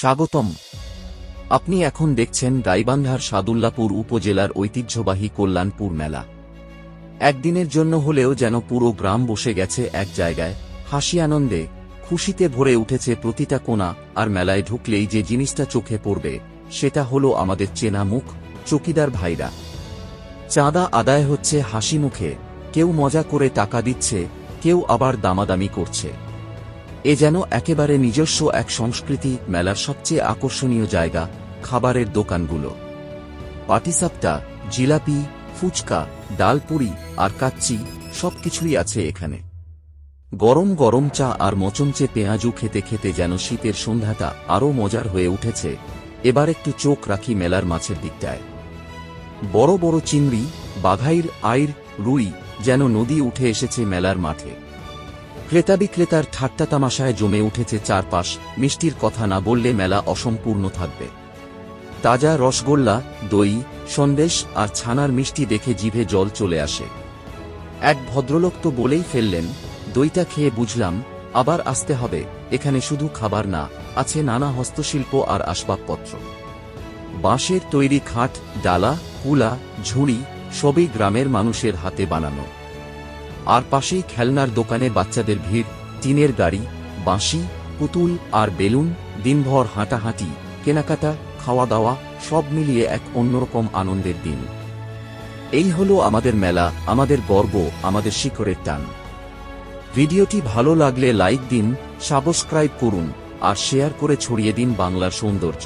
স্বাগতম। আপনি এখন দেখছেন গাইবান্ধার সাদুল্লাপুর উপজেলার ঐতিহ্যবাহী কল্যাণপুর মেলা। একদিনের জন্য হলেও যেন পুরো গ্রাম বসে গেছে এক জায়গায়, হাসি আনন্দে, খুশিতে ভরে উঠেছে প্রতিটা কোণা, আর মেলায় ঢুকলেই যে জিনিসটা চোখে পড়বে, সেটা হলো আমাদের চেনা মুখ, চকিদার ভাইরা। চাঁদা আদায় হচ্ছে হাসি মুখে, কেউ মজা করে টাকা দিচ্ছে, কেউ আবার দামাদামি করছে। এ যেন একেবারে নিজস্ব এক সংস্কৃতি মেলার সবচেয়ে আকর্ষণীয় জায়গা, খাবারের দোকানগুলো। পাটিসাপটা, জিলাপি, ফুচকা, ডালপুরি আর কাচ্চি সবকিছুই আছে এখানে। গরম গরম চা আর মচমচে পেঁয়াজু খেতে খেতে যেন শীতের সন্ধ্যাটা আরও মজার হয়ে উঠেছে। এবার একটু চোখ রাখি মেলার মাছের দিকটায়। বড় বড় চিংড়ি, বাঘাইর, আইর, রুই যেন নদী উঠে এসেছে মেলার মাঠে। ক্রেতা বিক্রেতার ঠাট্টা তামাশায় জমে উঠেছে চারপাশ, মিষ্টির কথা না বললে মেলা অসম্পূর্ণ থাকবে। তাজা রসগোল্লা, দই, সন্দেশ আর ছানার মিষ্টি দেখে জিভে জল চলে আসে। এক ভদ্রলোক তো বলেই ফেললেন, দইটা খেয়ে বুঝলাম, আবার আসতে হবে, এখানে শুধু খাবার না, আছে নানা হস্তশিল্প আর আসবাবপত্র। বাঁশের তৈরি খাট, ডালা, কুলা, ঝুড়ি, সবই গ্রামের মানুষের হাতে বানানো। আর পাশেই খেলনার দোকানে বাচ্চাদের ভিড়, টিনের গাড়ি, বাঁশি, পুতুল আর বেলুন, দিনভর হাঁটাহাঁটি, কেনাকাটা খাওয়া দাওয়া সব মিলিয়ে এক অন্যরকম আনন্দের দিন। এই হলো আমাদের মেলা, আমাদের গর্ব, আমাদের শিখরের টান। ভিডিওটি ভালো লাগলে লাইক দিন, সাবস্ক্রাইব করুন, আর শেয়ার করে ছড়িয়ে দিন বাংলার সৌন্দর্য।